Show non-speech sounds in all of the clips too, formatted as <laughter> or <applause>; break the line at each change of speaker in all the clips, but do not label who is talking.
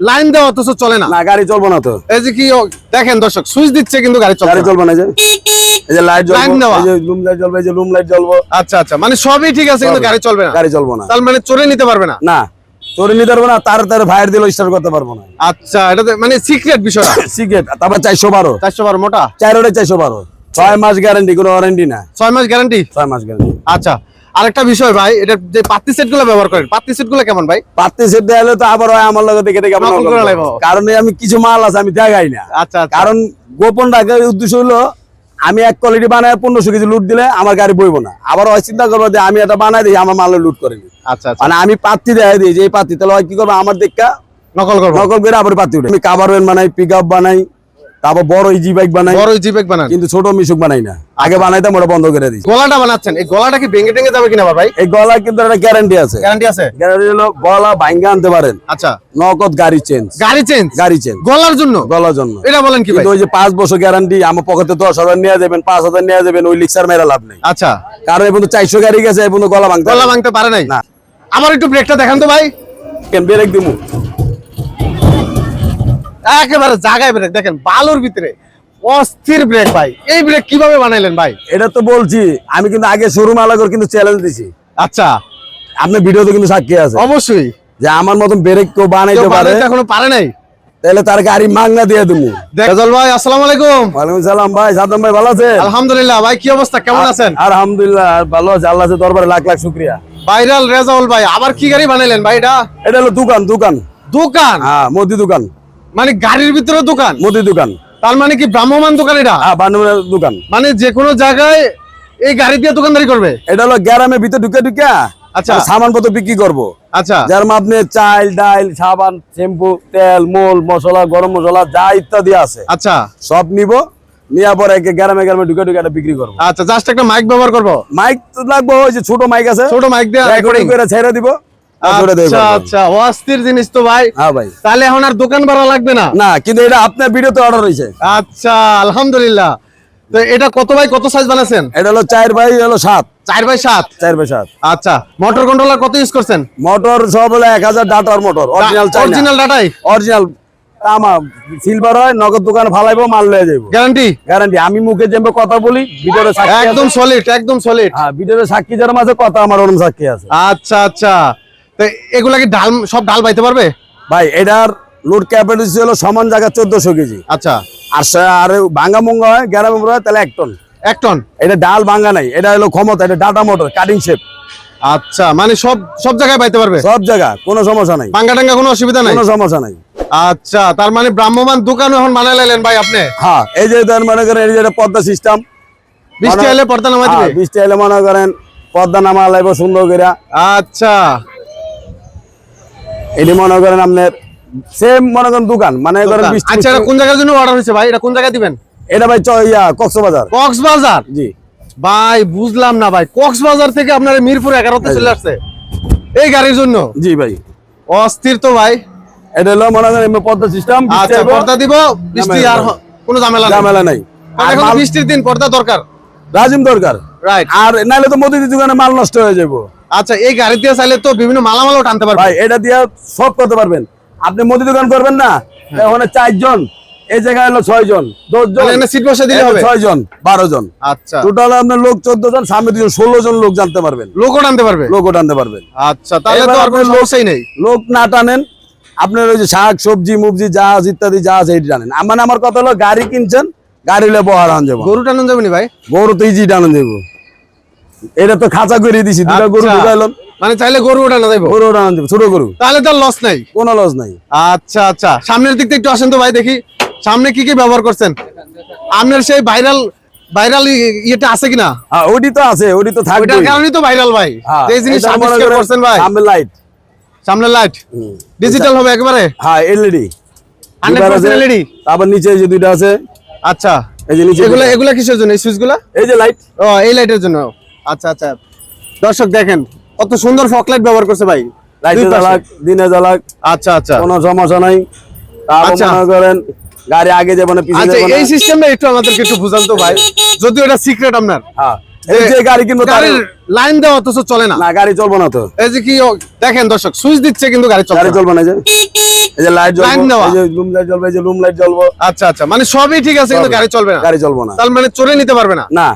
Line দেওয়া অথচ চলে না।
না গাড়ি চলবো না তো।
এই যে কি দেখেন দর্শক সুইচ দিচ্ছে কিন্তু গাড়ি চলে
গাড়ি চলবে না যে এই যে লাইট
Line
এই যে লুম লাইট জ্বলবে এই যে লুম লাইট জ্বলবো।
আচ্ছা আচ্ছা মানে সবই ঠিক আছে কিন্তু গাড়ি চলবে না।
গাড়ি চলবো না।
তার মানে চড়ে নিতে পারবে না।
না চোরে নিতে পারব না তার তার ভাইয়ের দিলেও স্টার্ট করতে পারব না।
আচ্ছা এটা মানে সিক্রেট বিষয়টা। <coughs>
সিগারেট তারপর চারশো বারো।
চারশো বারো মোটা?
চারশো বারো। ছয় মাস গ্যারান্টি কোনো ওয়ারেন্টি না
ছয় মাস গ্যারান্টি
ছয় মাস গ্যারান্টি
আচ্ছা আরেকটা বিষয় ভাই এটা যে পাত্তি সেটগুলো ব্যবহার করেন পাত্তি সেটগুলো কেমন ভাই?
পাত্তি সেট দেওয়া তো আবার হয় আমার লগে দেখে দেখে
করে।
কারণ আমি কিছু মাল আছে আমি দেখাই না।
আচ্ছা আচ্ছা।
কারণ গোপন রাখার উদ্দেশ্য হলো আমি এক কোয়ালিটি বানায় পনেরোশো কেজি লুট দিলে আমার গাড়ি বইবো না। আবার হয় চিন্তা করব যে আমি এটা বানাই দিই আমার মালে লুট করেনি।
আচ্ছা আচ্ছা।
মানে আমি পাত্তি দেখাই দিই যে এই পাত্তি তাহলে কি করব আমার দেখা
নকল করব।
নকল করে আবার পাত্তি উঠে আমি কাভার বানাই পিক আপ বানাই তারপর বড় ইজি বাইক বানাই।
বড় জিপেক বানান।
কিন্তু ছোট মিশুক বানাই না। আগে বানাইতাম ওটা বন্ধ করে দিই।
গলাটা বানাচ্ছেন। এই গলাটা কি ভেঙে টেঙে যাবে কিনা ভাই?
এই গলা কিন্তু একটা গ্যারান্টি আছে।
গ্যারান্টি আছে?
গ্যারান্টি হলো গলা ভাঙ্গা আনতে পারেন।
আচ্ছা।
নগদ গাড়ি চেঞ্জ
গাড়ি চেঞ্জ
গাড়ি চেঞ্জ
গলার জন্য?
গলার জন্য।
এটা বলেন কি ভাই?
ওই যে পাঁচ বছর গ্যারান্টি আমার পকেটে দশ হাজার নিয়ে যাবেন নিয়ে ওই লিক্সার মেরা লাভ নেই।
আচ্ছা।
কারণ গাড়ি গেছে গলা ভাঙতে
গলা। ভাঙতে পারে নাই?
না।
আমার একটু ব্রেকটা দেখান তো ভাই।
কেন ব্রেক দিমু।
একেবারে জায়গায় ব্রেক। দেখেন বালুর ভিতরে অস্থির ব্রেক ভাই। এই ব্রেক কীভাবে বানাইলেন ভাই?
এটা তো বলছি আমি কিন্তু আগে শোরুম আলাগর কিন্তু চ্যালেঞ্জ দিছি।
আচ্ছা।
আপনার ভিডিওতে কিন্তু সাক্ষী আছে।
অবশ্যই।
যে আমার মতন ব্রেক কেউ বানাইতে পারে
এখনও পারে নাই।
তাহলে তার গাড়ি মাংনা দিয়ে দেবো।
রেজাল ভাই আসসালামু আলাইকুম।
ওয়ালাইকুম সালাম ভাই সাদম ভাই ভালো আছেন?
আলহামদুলিল্লাহ ভাই কি অবস্থা? কেমন আছেন?
আলহামদুলিল্লাহ ভালো আছে। আল্লাহ দরবারে লাখ লাখ শুক্রিয়া।
ভাইরাল রেজাউল ভাই আবার কি গাড়ি বানাইলেন ভাই এটা?
এটা হলো দোকান দোকান।
দোকান?
হ্যাঁ মুদি দোকান।
মানে গাড়ির ভিতরে দোকান?
মুদি দোকান।
তার মানে কি ভ্রাম্যমান দোকান এটা?
হ্যাঁ বানুমের দোকান।
মানে যে কোনো জায়গায় এই গাড়ি দিয়ে দোকানদারি করবে?
এটা হলো গ্রামের ভিতরে ঢুকে ঢুকে
আচ্ছা।
সামান পত্র বিক্রি করব।
আচ্ছা।
যার আপনি চাল ডাল সাবান শ্যাম্পু তেল মোল মশলা গরম মশলা যা ইত্যাদি আছে
আচ্ছা।
সব নিব। নিয়ে পরে একে গ্রামে গ্রামে ঢুকে ঢুকে এটা বিক্রি করব।
আচ্ছা জাস্ট একটা মাইক ব্যবহার করব।
মাইক তো লাগবে ওই যে ছোট মাইক আছে।
ছোট মাইক দিয়ে
ছেড়ে দিব।
আচ্ছা আচ্ছা অস্থির জিনিস তো ভাই।
হ্যাঁ ভাই।
তাহলে এখন আর দোকান ভাড়া লাগবে না?
না কিন্তু এটা আপনার ভিডিওতে অর্ডার হয়েছে।
আচ্ছা আলহামদুলিল্লাহ। তো এটা কত ভাই কত সাইজ বানাচ্ছেন
এটা হলো চার বাই হলো সাত।
চার বাই সাত?
চার বাই সাত।
আচ্ছা মোটর কন্ট্রোলার কত ইউজ করছেন?
মোটর সব হলো এক হাজার ডাটার মোটর অরিজিনাল
অরিজিনাল ডাটাই?
অরিজিনাল আমার সিলভার হয় নগদ দোকানে ফালাইবো মাল লয়ে যাব
গ্যারান্টি
গ্যারান্টি আমি মুখে যেমন কথা বলি সাক্ষী
একদম সলিড একদম সলিড
হ্যাঁ সাক্ষী যার মাঝে কথা আমার ওরম সাক্ষী আছে।
আচ্ছা আচ্ছা। তো এগুলা কি ডাল সব ডাল বাইতে পারবে?
ভাই এটার লোড ক্যাপাসিটি হলো সমান জায়গা চোদ্দশো কেজি।
আচ্ছা।
আর আর ভাঙ্গা মুঙ্গা হয় গ্যারামে হয় তাহলে এক টন।
এক টন?
এটা ডাল ভাঙ্গা নাই এটা হলো ক্ষমতা এটা ডাটা মোটর কাটিং শেপ
আচ্ছা মানে সব সব জায়গায় পাইতে পারবে?
সব জায়গা কোনো সমস্যা নাই।
পাঙ্গা টাঙ্গা কোনো অসুবিধা নাই?
কোনো সমস্যা নাই।
আচ্ছা তার মানে ব্রাহ্মমান দোকান এখন বানাই লাইলেন ভাই আপনি?
হ্যাঁ এই যে ধর মনে করেন এই যে পদ্মা সিস্টেম
বৃষ্টি
মানে-
হলে পর্দা নামাই দিবে?
বৃষ্টি এলে মনে করেন পদ্মা নামা লাগবে সুন্দর করে
আচ্ছা।
এটি মনে করেন আপনার সেম মনে করেন দোকান। মানে করেন
আচ্ছা এটা কোন জায়গার জন্য অর্ডার হয়েছে ভাই? এটা কোন জায়গায় দিবেন?
এটা ভাই ইয়া কক্সবাজার।
কক্সবাজার?
জি।
ভাই বুঝলাম না ভাই। কক্সবাজার থেকে আপনার মিরপুর এগারোতে চলে আসছে। এই গাড়ির জন্য?
জি ভাই।
অস্থির তো ভাই।
এটা হলো মনে করেন পদ্মা সিস্টেম
আচ্ছা পর্দা দিব বৃষ্টি আর কোনো ঝামেলা
ঝামেলা নাই। আর
বৃষ্টির দিন পর্দা দরকার।
রাজিম দরকার।
রাইট
আর নাহলে তো মোদি দোকানে মাল নষ্ট হয়ে যাব
আচ্ছা এই গাড়ি দিয়ে চাইলে তো বিভিন্ন মালামালও টানতে পারবে।
ভাই এটা দিয়ে সব করতে পারবেন। আপনি মুদি দোকান করবেন না?
হ্যাঁ।
ওখানে চারজন এই জায়গায় হলো ছয় জন দশ জন
সিট বসে দিলে হবে।
ছয় জন বারো জন
আচ্ছা।
টোটাল আপনার লোক চোদ্দ জন সামনে দুজন ষোলো জন লোক জানতে পারবেন।
লোকও টানতে পারবে?
লোকও টানতে পারবেন।
আচ্ছা তাহলে তো আর কোনো সমস্যাই নেই।
লোক না টানেন আপনার ওই যে শাক সবজি মুবজি জাহাজ ইত্যাদি জাহাজ এইটি টানেন। আমার আমার কথা হলো গাড়ি কিনছেন গাড়ি লে বহার আন যাব।
গরু টানুন যাবে নি ভাই?
গরু তো ইজি টানেন দেবো এটা তো খাঁচা করে দিছি দুটা গরু
আচ্ছা।
ঢুকাইলাম
মানে চাইলে গরু যাইব?
গরু দেবো ছোট গরু।
তাহলে তো লস নাই?
কোনো লস নাই।
আচ্ছা আচ্ছা। সামনের দিক থেকে একটু আসেন তো ভাই দেখি। সামনে কি কি ব্যবহার করছেন? আপনার সেই ভাইরাল ভাইরাল ইয়েটা আছে কিনা?
হ্যাঁ ওটি তো আছে ওটি তো থাকবে
ওইটার কারণেই তো ভাইরাল ভাই।
হ্যাঁ,
এই জিনিস আবিষ্কার করছেন ভাই।
সামনে লাইট
সামনে লাইট ডিজিটাল হবে একবারে?
হ্যাঁ এলইডি
100% LED
তারপর নিচে যে দুইটা আছে।
আচ্ছা।
এই যে নিচে
এগুলা এগুলা কিসের জন্য? এই সুইচগুলা
এই যে লাইট
ও এই লাইটের জন্য। আচ্ছা আচ্ছা। দর্শক দেখেন কত সুন্দর ফক লাইট ব্যবহার করছে ভাই।
লাইটে জ্বালাক দিনে জ্বালাক
আচ্ছা আচ্ছা।
কোনো সমস্যা নাই।
আচ্ছা।
করেন গাড়ি আগে যাবে না পিছিয়ে
আচ্ছা এই সিস্টেমটা একটু আমাদেরকে একটু বুঝান তো ভাই। যদিও এটা সিক্রেট আপনার।
হ্যাঁ এই যে গাড়ি কিনবো
লাইন দেওয়া অথচ চলে না।
না গাড়ি চলবো না তো।
এই যে কি ও, দেখেন দর্শক সুইচ দিচ্ছে কিন্তু গাড়ি চলে
গাড়ি
না।
চলবে না যে। এই যে লাইট
Line
জ্বলবো এই যে রুম লাইট জ্বলবে এই যে রুম লাইট জ্বলবো।
আচ্ছা আচ্ছা। মানে সবই ঠিক আছে কিন্তু গাড়ি চলবে না।
গাড়ি চলবো না।
তার মানে চড়ে নিতে পারবে না।
না।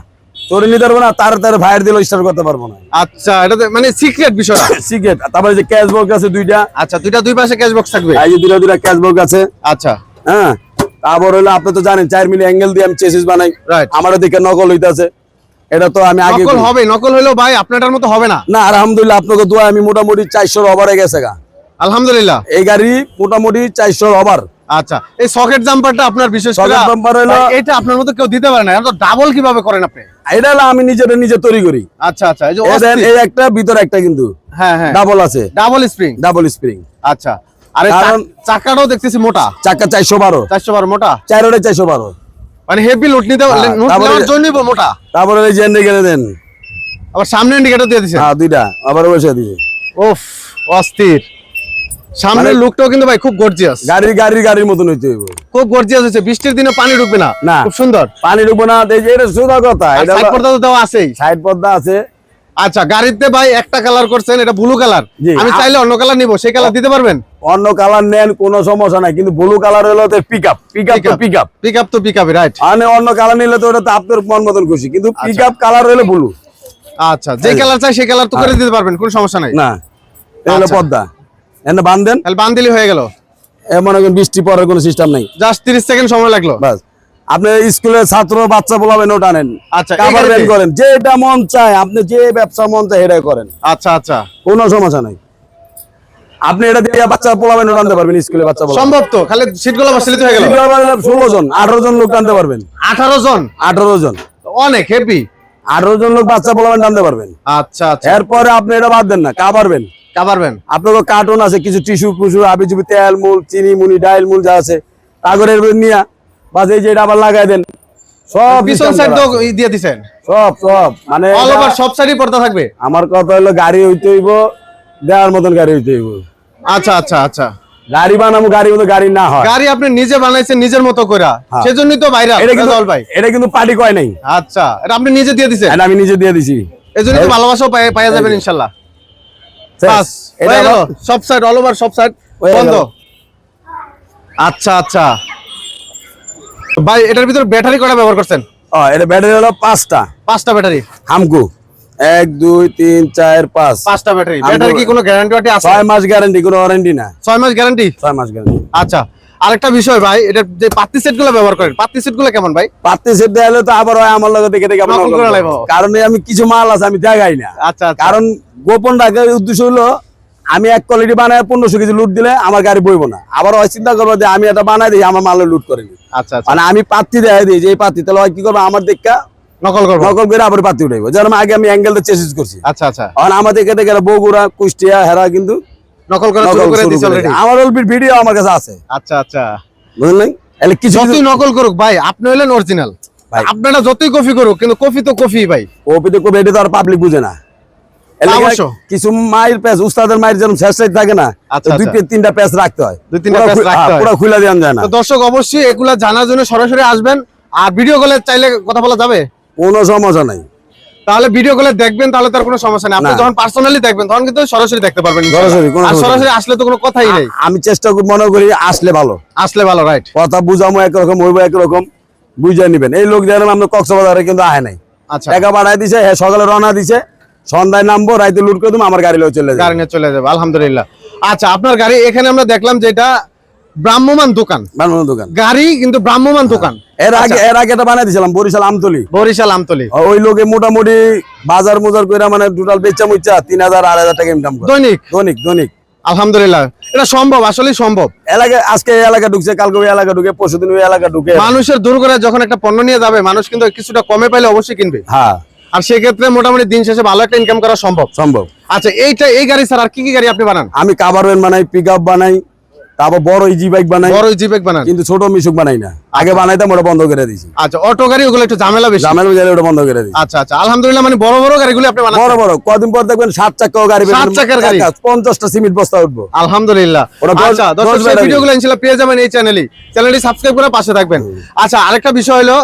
তোরে নিতে পারব না তার তার ভাইয়ের স্টার্ট করতে পারব না।
আচ্ছা এটা মানে সিক্রেট বিষয়। <coughs>
সিগারেট তারপরে যে ক্যাশ বক্স আছে দুইটা।
আচ্ছা দুইটা দুই পাশে ক্যাশ বক্স থাকবে?
এই যে দুইটা দুইটা ক্যাশ বক্স আছে।
আচ্ছা।
হ্যাঁ তারপর হলো আপনি তো জানেন চার মিলি অ্যাঙ্গেল দিয়ে আমি চেসিস বানাই. আমারও দিকে নকল হইতাছে। এটা তো আমি আগে
নকল হবে নকল হলেও ভাই আপনারটার মতো হবে না।
না আলহামদুলিল্লাহ আপনাকে দোয়া আমি মোটামুটি চারশোর ওভারে গেছে গা।
আলহামদুলিল্লাহ।
এই গাড়ি মোটামুটি চারশোর ওভার
আচ্ছা এই সকেট জাম্পারটা আপনার বিশেষ করে
Socket হলো-
এটা আপনার মতো কেউ দিতে পারে না এটা ডাবল কীভাবে করেন আপনি?
এটা হলো আমি নিজেটা নিজে তৈরি করি।
আচ্ছা আচ্ছা এই যে
একটা ভিতরে একটা কিন্তু।
হ্যাঁ হ্যাঁ।
ডাবল আছে।
ডাবল স্প্রিং
ডাবল স্প্রিং
আচ্ছা আরে চাকাটাও দেখতেছি মোটা।
চাকা চারোটা
মানে হেভি নিতে
হ্যাঁ,
নেওয়ার জন্যই মোটা।
তারপরে যে দেন।
আবার সামনে ইন্ডিকেটর দিয়ে দিছে।
হ্যাঁ দুইটা। আবার বসে দিয়েছে।
ওফ অস্থির। সামনের
মানে-
লুকটাও কিন্তু ভাই খুব গর্জিয়াস
গাড়ি গাড়ির গাড়ির মতন হইতে হইব।
খুব গর্জিয়াস হচ্ছে বৃষ্টির দিনে পানি ঢুকবে না।
না।
খুব সুন্দর।
পানি ঢুকবো না এই যে এটা সোজা কথা। এটা
সাইড পর্দা তো দেওয়া আছেই।
সাইড পর্দা আছে।
আচ্ছা গাড়িতে ভাই একটা কালার করছেন এটা ব্লু কালার আমি চাইলে অন্য কালার নিব। সেই কালার দিতে পারবেন?
অন্য কালার নেন কোনো সমস্যা নাই। কিন্তু ব্লু কালার হলো তো পিক আপ পিক তো পিক আপ
পিক আপ তো পিকআপ রাইট
মানে অন্য কালার নিলে তো ওটা তো আপনার মন মতন খুশি। কিন্তু পিক আপ কালার হলো ব্লু
আচ্ছা যে কালার চাই সেই কালার তো করে দিতে পারবেন কোনো সমস্যা নাই।
না এটা
আচ্ছা।
পর্দা। এনে
তাহলে হয়ে গেল।
মনে করেন বৃষ্টি পড়ার কোনো সিস্টেম নাই।
জাস্ট তিরিশ সেকেন্ড সময় লাগল।
বাস। আপনি স্কুলের ছাত্র বাচ্চা বলাবেন ওটা নেন
আচ্ছা,
কাভার? করেন। যেটা মন চায় আপনি যে ব্যবসা মন চায় করেন।
আচ্ছা আচ্ছা।
কোনো সমস্যা নাই। আপনি এটা দিয়ে বাচ্চা পোলাবেন পারবেন স্কুলে বাচ্চা
সম্ভব তো খালি সিটগুলো বাসিলিত হয়ে গেল।
ষোলো জন আঠারো জন লোক টানতে পারবেন।
আঠারো জন?
আঠারো জন।
অনেক হেভি
আঠারো জন লোক বাচ্চা পোলাবেন টানতে পারবেন।
আচ্ছা আচ্ছা।
এরপরে আপনি এটা বাদ দেন না কা পারবেন?
কাবারবেন
আপনার কার্টুন আছে কিছু টিস্যু পুসু আবি তেল মূল চিনি মুনি ডাইল মূল যা আছে। তাগরের নিয়া বাস যে এটা আবার লাগাই দেন। সব
পিছন সাইড তো দিয়ে দিছেন?
সব সব মানে
অল ওভার সব সাইডই পর্দা থাকবে?
আমার কথা হলো গাড়ি হইতে হইব দেওয়ার মতন গাড়ি হইতে হইব।
আচ্ছা আচ্ছা আচ্ছা।
গাড়ি বানাবো গাড়ি মতো গাড়ি না হয়।
গাড়ি আপনি নিজে বানাইছেন নিজের মতো করে
হ্যাঁ।
সেজন্যই তো ভাইরাল
এটা কিন্তু
ভাই।
এটা কিন্তু পার্টি কয় নাই।
আচ্ছা এটা আপনি নিজে দিয়ে দিছেন?
আমি নিজে দিয়ে দিছি।
এজন্য তো ভালোবাসাও পাই- পাওয়া যাবেন ইনশাল্লাহ। বাস
এটা
সব সাইড অল ওভার সব সাইড বন্ধ। আচ্ছা আচ্ছা। ভাই এটার ভিতরে ব্যাটারি কটা ব্যবহার করছেন?
ও, এটা ব্যাটারি হলো পাঁচটা।
পাঁচটা ব্যাটারি
হামকু। এক দুই তিন চার পাঁচ।
পাঁচটা ব্যাটারি ব্যাটারি কি কোনো গ্যারান্টি আছে?
ছয় মাস গ্যারান্টি কোনো ওয়ারেন্টি না
ছয় মাস গ্যারান্টি
ছয় মাস গ্যারান্টি
আচ্ছা। আরেকটা বিষয় ভাই এটা যে পাতি সেটগুলো ব্যবহার করেন পাত্তি সেটগুলো কেমন ভাই?
পাত্তি সেট দেয়ালে তো আবার হয় আমার লগে দেখে দেখে। কারণ আমি কিছু মাল আছে আমি দেখাই না।
আচ্ছা আচ্ছা।
কারণ গোপন রাখার উদ্দেশ্য হলো আমি এক কোয়ালিটি বানায় পনেরোশো কেজি লুট দিলে আমার গাড়ি বইবো না। আবার হয় চিন্তা করব যে আমি এটা বানাই দিই আমার মালে লুট করেনি।
আচ্ছা আচ্ছা।
মানে আমি পাত্তি দেখাই দিই যে এই পাত্তি তাহলে হয় কি করব আমার দেখা
নকল করব।
নকল করে আবার পাত্তি উঠাইবো। যেরকম আগে আমি অ্যাঙ্গেল চেসিস করছি।
আচ্ছা আচ্ছা।
আমাদের গেলে বগুড়া কুষ্টিয়া হেরা কিন্তু
নকল করা শুরু করে
করে
অলরেডি
আমার ভিডিও আমার কাছে আছে।
আচ্ছা আচ্ছা।
বুঝলেন তাহলে কিছু
যতই নকল করুক ভাই আপনি হলেন অরিজিনাল। আপনারা যতই কপি করুক কিন্তু কপি তো কপি ভাই।
কপিতে কপি এটা তো আর পাবলিক বুঝে না। কিছু মায়ের প্যাচ উস্তাদের মায়ের যেরকম থাকে না
আচ্ছা,
দুই
আচ্ছা।
তিনটা প্যাচ রাখতে হয়।
দুই তিনটা প্যাচ রাখতে
হ্যাঁ,
হয়।
পুরা খুলে দেওয়া যায় না।
দর্শক অবশ্যই এগুলা জানার জন্য সরাসরি আসবেন। আর ভিডিও কলে চাইলে কথা বলা যাবে?
কোনো সমস্যা নাই।
তাহলে ভিডিও কলে দেখবেন তাহলে তার কোনো সমস্যা নেই। আপনি যখন পার্সোনালি দেখবেন তখন কিন্তু সরাসরি দেখতে পারবেন।
সরাসরি, কোনো
সরাসরি আসলে তো কোনো কথাই নেই।
আমি চেষ্টা করি মনে করি আসলে ভালো।
আসলে ভালো রাইট
কথা বুঝামো একরকম হইব একরকম বুঝে নিবেন। এই লোক দেখলাম আমরা কক্সবাজারে কিন্তু আহে নাই।
আচ্ছা।
টাকা বাড়াই দিছে হ্যাঁ সকালে রওনা দিছে। সন্ধ্যায় নামবো রাইতে লুট করে দেবো আমার গাড়ি চলে যাবে।
গাড়ি নিয়ে চলে যাবে আলহামদুলিল্লাহ। আচ্ছা আপনার গাড়ি এখানে আমরা দেখলাম যে এটা ব্রাহ্মমান দোকান।
বানানোর দোকান।
গাড়ি কিন্তু ব্রাহ্মমান দোকান।
এর আগে
আচ্ছা।
এর আগে এটা বানাই দিছিলাম বরিশাল আমতলি।
বরিশাল আমতলি।
ওই লোকে মোটামুটি বাজার মুজার করে মানে টোটাল বেচা মুচা তিন হাজার আড়াই হাজার টাকা ইনকাম
দৈনিক?
দৈনিক দৈনিক।
আলহামদুলিল্লাহ। এটা সম্ভব আসলেই সম্ভব।
এলাকায় আজকে এই এলাকা ঢুকছে কালকে ওই এলাকা ঢুকে পরশুদিন ওই এলাকা ঢুকে।
মানুষের দূর করে যখন একটা পণ্য নিয়ে যাবে মানুষ কিন্তু কিছুটা কমে পাইলে অবশ্যই কিনবে।
হ্যাঁ।
আর সেক্ষেত্রে মোটামুটি দিন শেষে ভালো একটা ইনকাম করা সম্ভব।
সম্ভব।
আচ্ছা এইটা এই গাড়ি স্যার আর কি কি গাড়ি আপনি বানান?
আমি কাভার ভ্যান বানাই পিক আপ বানাই তারপর বড় ইজি বাইক বানাই।
বড় জিপেক বানান।
কিন্তু ছোট মিশুক বানাই না। আগে বানাইতাম ওটা বন্ধ করে দিয়েছি।
আচ্ছা অটো গাড়ি ওগুলো একটু ঝামেলা বেশি।
ওটা বন্ধ করে দিয়েছি।
আচ্ছা আচ্ছা আলহামদুলিল্লাহ মানে বড় বড় গাড়িগুলো আপনি বানান
বড় বড় কদিন পর দেখবেন সাত গাড়ি
সাত চাকার গাড়ি?
পঞ্চাশটা সিমেন্ট বস্তা উঠবো।
আলহামদুলিল্লাহ। আচ্ছা দর্শক। ভিডিওগুলো ইনশাআল্লাহ পেয়ে যাবেন এই চ্যানেলে চ্যানেলটি সাবস্ক্রাইব করে পাশে থাকবেন। আচ্ছা আরেকটা বিষয় হলো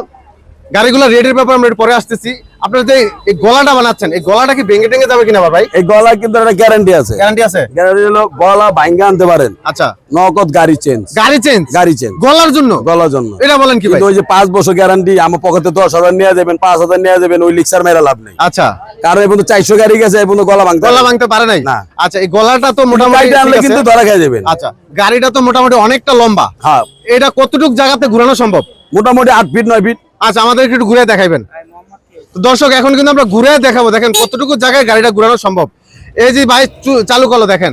গাড়িগুলো রেটের ব্যাপারে আমরা পরে আসতেছি। আপনারা যে এই গলাটা বানাচ্ছেন এই গলাটা কি ভেঙে টেঙে যাবে কিনা ভাই?
এই গলা কিন্তু একটা গ্যারান্টি আছে।
গ্যারান্টি আছে?
গ্যারান্টি হলো গলা ভাঙ্গা আনতে পারেন।
আচ্ছা।
নগদ গাড়ি চেঞ্জ
গাড়ি চেঞ্জ
গাড়ি চেঞ্জ
গলার জন্য?
গলার জন্য।
এটা বলেন কি ভাই?
ওই যে পাঁচ বছর গ্যারান্টি আমার পকেটে দশ হাজার নিয়ে যাবেন পাঁচ হাজার নিয়ে যাবেন ওই লিক্সার মেরা লাভ নেই।
আচ্ছা।
কারণ এই পর্যন্ত চারশো গাড়ি গেছে এই পর্যন্ত গলা ভাঙতে
গলা ভাঙতে পারে নাই?
না।
আচ্ছা এই গলাটা তো মোটামুটি
আনলে কিন্তু ধরা খেয়ে যাবেন।
আচ্ছা গাড়িটা তো মোটামুটি অনেকটা লম্বা।
হ্যাঁ।
এটা কতটুক জায়গাতে ঘোরানো সম্ভব?
মোটামুটি আট ফিট নয় ফিট
আচ্ছা আমাদেরকে একটু ঘুরে দেখাবেন দর্শক এখন কিন্তু আমরা ঘুরে দেখাবো। দেখেন কতটুকু জায়গায় গাড়িটা ঘুরানো সম্ভব। এই যে ভাই চু- চালু করল দেখেন।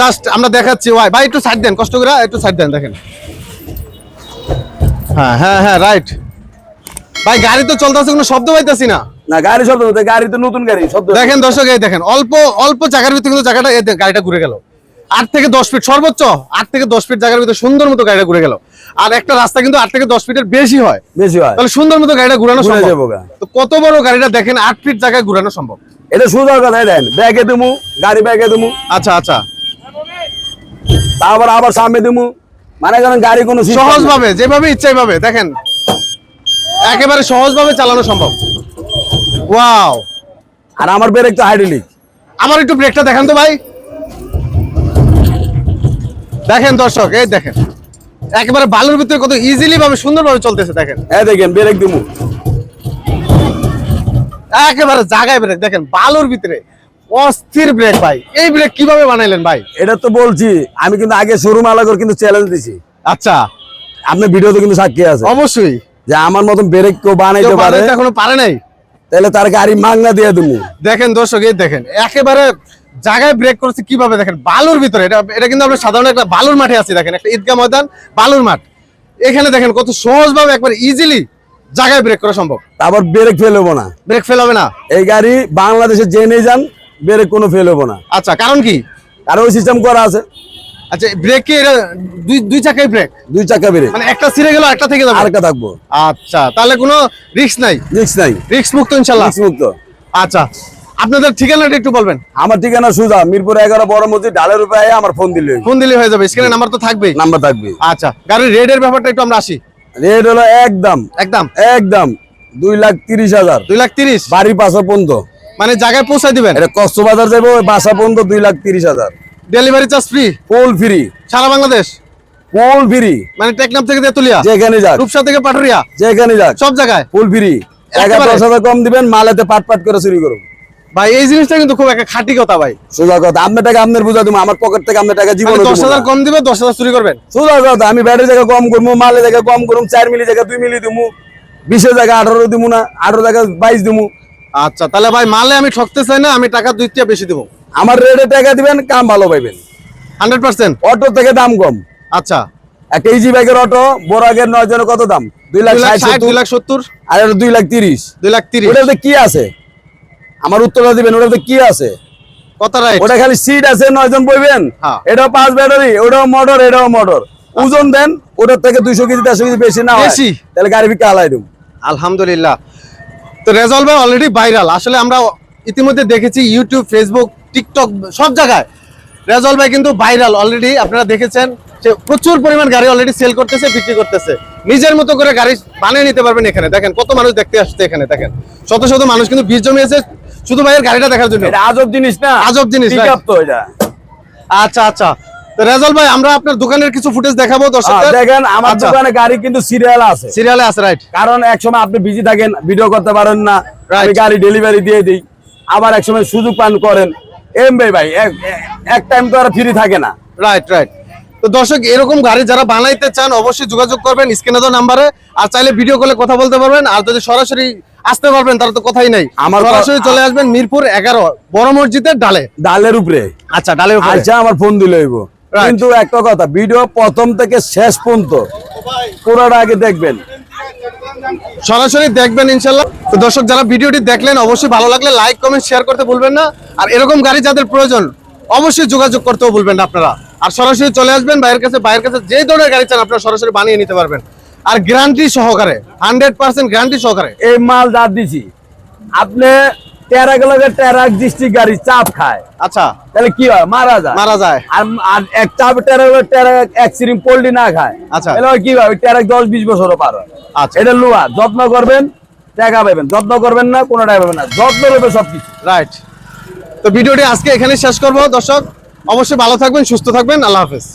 জাস্ট আমরা দেখাচ্ছি ভাই ভাই একটু সাইড দেন কষ্ট করে একটু সাইড দেন দেখেন। হ্যাঁ হ্যাঁ হ্যাঁ রাইট ভাই গাড়ি তো চলতেছে কোনো শব্দ পাইতেছি না।
না গাড়ি শব্দ হতে গাড়ি তো নতুন গাড়ি শব্দ।
দেখেন দর্শক এই দেখেন অল্প অল্প জায়গার ভিতরে কিন্তু জায়গাটা এই গাড়িটা ঘুরে গেল। আট থেকে দশ ফিট সর্বোচ্চ আট থেকে দশ ফিট জায়গার ভিতরে সুন্দর মতো গাড়িটা ঘুরে গেল। আর একটা রাস্তা কিন্তু আট থেকে দশ ফিটের বেশি হয়।
বেশি হয়।
তাহলে সুন্দর মতো গাড়িটা ঘুরানো
ঘুরে
সম্ভব। তো কত বড় গাড়িটা দেখেন আট ফিট জায়গায় ঘুরানো সম্ভব?
এটা সোজা কথা দেন। ব্যাগে দিমু গাড়ি ব্যাগে দিমু।
আচ্ছা আচ্ছা।
তারপর আবার সামনে দিমু। মানে কারণ গাড়ি কোনো
সহজ। ভাবে যেভাবে ইচ্ছা এইভাবে দেখেন। একেবারে সহজ ভাবে চালানো সম্ভব। ওয়াও।
আর আমার ব্রেক তো হাইড্রোলিক
আমার একটু ব্রেকটা দেখান তো ভাই। দেখেন দর্শক এই দেখেন। একেবারে বালুর ভিতরে কত ইজিলি ভাবে সুন্দর ভাবে চলতেছে দেখেন।
এই দেখেন ব্রেক দিমু।
একেবারে জায়গায় ব্রেক দেখেন বালুর ভিতরে। অস্থির ব্রেক ভাই। এই ব্রেক কীভাবে বানাইলেন ভাই?
এটা তো বলছি আমি কিন্তু আগে শোরুম আলাগর কিন্তু চ্যালেঞ্জ দিছি।
আচ্ছা।
আপনার ভিডিওতে কিন্তু সাক্ষী আছে।
অবশ্যই।
যে আমার মতন ব্রেক কেউ বানাইতে পারে
এখনও পারে নাই।
তাহলে তার গাড়ি মাংনা দিয়ে দিমু।
দেখেন দর্শক এই দেখেন একেবারে জায়গায় ব্রেক করছে কীভাবে দেখেন? বালুর ভিতরে। এটা এটা কিন্তু আমরা সাধারণ একটা বালুর মাঠে আছি দেখেন। একটা ঈদগাহ ময়দান বালুর মাঠ। এখানে দেখেন কত সহজ ভাবে একবার ইজিলি জায়গায় ব্রেক করা সম্ভব।
তারপর ব্রেক ফেল হব না।
ব্রেক ফেল হবে না?
এই গাড়ি বাংলাদেশে নিয়ে যান ব্রেক কোনো ফেল হব না।
আচ্ছা কারণ কি?
আর ওই সিস্টেম করা আছে।
আচ্ছা ব্রেক এটা দুই দুই চাকায় ব্রেক
দুই চাকা ব্রেক
মানে একটা ছিঁড়ে গেল একটা থেকে যাবে?
আরেকটা থাকব।
আচ্ছা তাহলে কোনো রিস্ক নাই?
রিক্স নাই।
রিস্ক মুক্ত ইনশাল্লাহ।
রিক্স মুক্ত।
আচ্ছা। আপনাদের ঠিকানাটা একটু বলবেন।
আমার ঠিকানা সুজা মিরপুর এগারো বড় মসজিদ ডালের উপরে আয়া আমার ফোন দিলে
ফোন দিলে হয়ে যাবে স্ক্রিনে নাম্বার তো থাকবেই।
নাম্বার থাকবে
আচ্ছা গাড়ির রেডের ব্যাপারটা একটু আমরা আসি।
রেট হলো একদম।
একদম?
একদম। দুই লাখ তিরিশ হাজার।
দুই লাখ তিরিশ?
বাড়ি পাশা পর্যন্ত
মানে জায়গায় পৌঁছায় দিবেন?
এটা কক্সবাজার যাব বাসা পর্যন্ত দুই লাখ তিরিশ হাজার।
Delivery charge free
full free
সারা বাংলাদেশ?
পোল ফ্রি
মানে টেকনাফ থেকে তেতুলিয়া?
যেখানে যাক।
রূপসা থেকে পাটুরিয়া?
যেখানে যাক।
সব জায়গায়?
ফুল ফ্রি
একেবারে।
দশ হাজার কম দিবেন মালেতে পাট পাট করে চুরি করুন
ভাই এই জিনিসটা কিন্তু খুব একটা খাঁটি কথা ভাই।
সোজা কথা আপনার টাকা আপনার বুঝা দিব আমার পকেট থেকে আপনার টাকা জীবন
দশ হাজার কম দিবে দশ হাজার চুরি করবেন।
সোজা কথা আমি ব্যাটারি জায়গা কম করব মালের জায়গা কম করব চার মিলি জায়গা দুই মিলি দিমু বিশের জায়গা আঠারো দিমু না আঠারো জায়গা বাইশ দিমু
আচ্ছা তাহলে ভাই মালে আমি ঠকতে চাই না আমি টাকা দুই টিয়া বেশি দেবো।
আমার রেটে টাকা দিবেন কাম ভালো পাইবেন।
Hundred percent?
অটো থেকে দাম কম।
আচ্ছা।
একটা ইজি বাইকের অটো বড় আগের নয় জনের কত দাম? দুই লাখ
দুই লাখ
ষাট
দুই লাখ সত্তর?
আর দুই লাখ তিরিশ।
দুই লাখ তিরিশ।
ওটাতে কি আছে? আমার উত্তরটা দিবেন ওটাতে কি আছে? ওটা খালি সিট আছে নয় জন বইবেন।
হ্যাঁ।
এটাও পাঁচ ব্যাটারি ওটাও মোটর এটাও মোটর ওজন দেন ওটার থেকে দুইশো কেজি দেড়শো কেজি বেশি না
বেশি?
তাহলে গাড়ি বিকে আলাই দেবো।
আলহামদুলিল্লাহ। তো রেজল ভাই অলরেডি ভাইরাল আসলে আমরা ইতিমধ্যে দেখেছি ইউটিউব ফেসবুক টিকটক সব জায়গায় রেজল ভাই কিন্তু ভাইরাল অলরেডি আপনারা দেখেছেন সে প্রচুর পরিমাণ গাড়ি অলরেডি সেল করতেছে বিক্রি করতেছে। নিজের মতো করে গাড়ি বানিয়ে নিতে পারবেন এখানে। দেখেন কত মানুষ দেখতে আসছে এখানে দেখেন। শত শত মানুষ কিন্তু ভিড় জমিয়েছে শুধু ভাইয়ের গাড়িটা দেখার জন্য?
এটা আজব জিনিস না?
আজব জিনিস, right?
তো এটা।
আচ্ছা আচ্ছা। তো রেজল ভাই আমরা আপনার দোকানের কিছু ফুটেজ দেখাবো দর্শকদের?
দেখেন আমার
আচ্ছা।
দোকানে গাড়ি কিন্তু সিরিয়াল আছে।
সিরিয়ালে আছে রাইট
কারণ এক সময় আপনি বিজি থাকেন ভিডিও করতে পারেন না। আমি গাড়ি ডেলিভারি দিয়ে দিই। আবার এক সময় সুযোগ পান করেন। এম ভাই ভাই এক- এক টাইম তো আর ফ্রি থাকে না।
রাইট রাইট তো দর্শক এরকম গাড়ি যারা বানাইতে চান অবশ্যই যোগাযোগ করবেন স্ক্রিনে দেওয়া নাম্বারে। আর চাইলে ভিডিও কলে কথা বলতে পারবেন। আর যদি সরাসরি আসতে পারবেন তাহলে তো কথাই নাই।
আমার
সরাসরি চলে আসবেন মিরপুর এগারো বড় মসজিদের ডালে।
ডালের উপরে।
আচ্ছা ডালে
আচ্ছা আমার ফোন দিলে হইব। কিন্তু একটা কথা ভিডিও প্রথম থেকে শেষ পর্যন্ত পুরোটা আগে দেখবেন।
সরাসরি দেখবেন ইনশাল্লাহ। তো দর্শক যারা ভিডিওটি দেখলেন অবশ্যই ভালো লাগলে লাইক কমেন্ট শেয়ার করতে ভুলবেন না। আর এরকম গাড়ি যাদের প্রয়োজন অবশ্যই যোগাযোগ করতেও ভুলবেন না আপনারা। আর সরাসরি চলে আসবেন বাইরের কাছে বাইরের কাছে যে ধরনের গাড়ি চান আপনারা সরাসরি বানিয়ে নিতে পারবেন। আর গ্যারান্টি সহকারে হান্ড্রেড পার্সেন্ট গ্যারান্টি সহকারে।
এই মাল যা দিছি। আপনি ট্যারাক ডিস্ট্রিক্ট গাড়ি চাপ খায়।
আচ্ছা।
তাহলে কি হয়? মারা যায়।
মারা যায়।
আর আর এক চাপ পোল্ট্রি না খায়।
আচ্ছা।
তাহলে কি হয় ওই ট্যারাক দশ বিশ বছরও পার হয়।
আচ্ছা।
এটা লোহা যত্ন করবেন টাকা পাবেন। যত্ন করবেন না কোনো টাকা পাবেন না। যত্ন রবে সবকিছু।
রাইট তো ভিডিওটি আজকে এখানে শেষ করব। দর্শক অবশ্যই ভালো থাকবেন সুস্থ থাকবেন। আল্লাহ হাফেজ।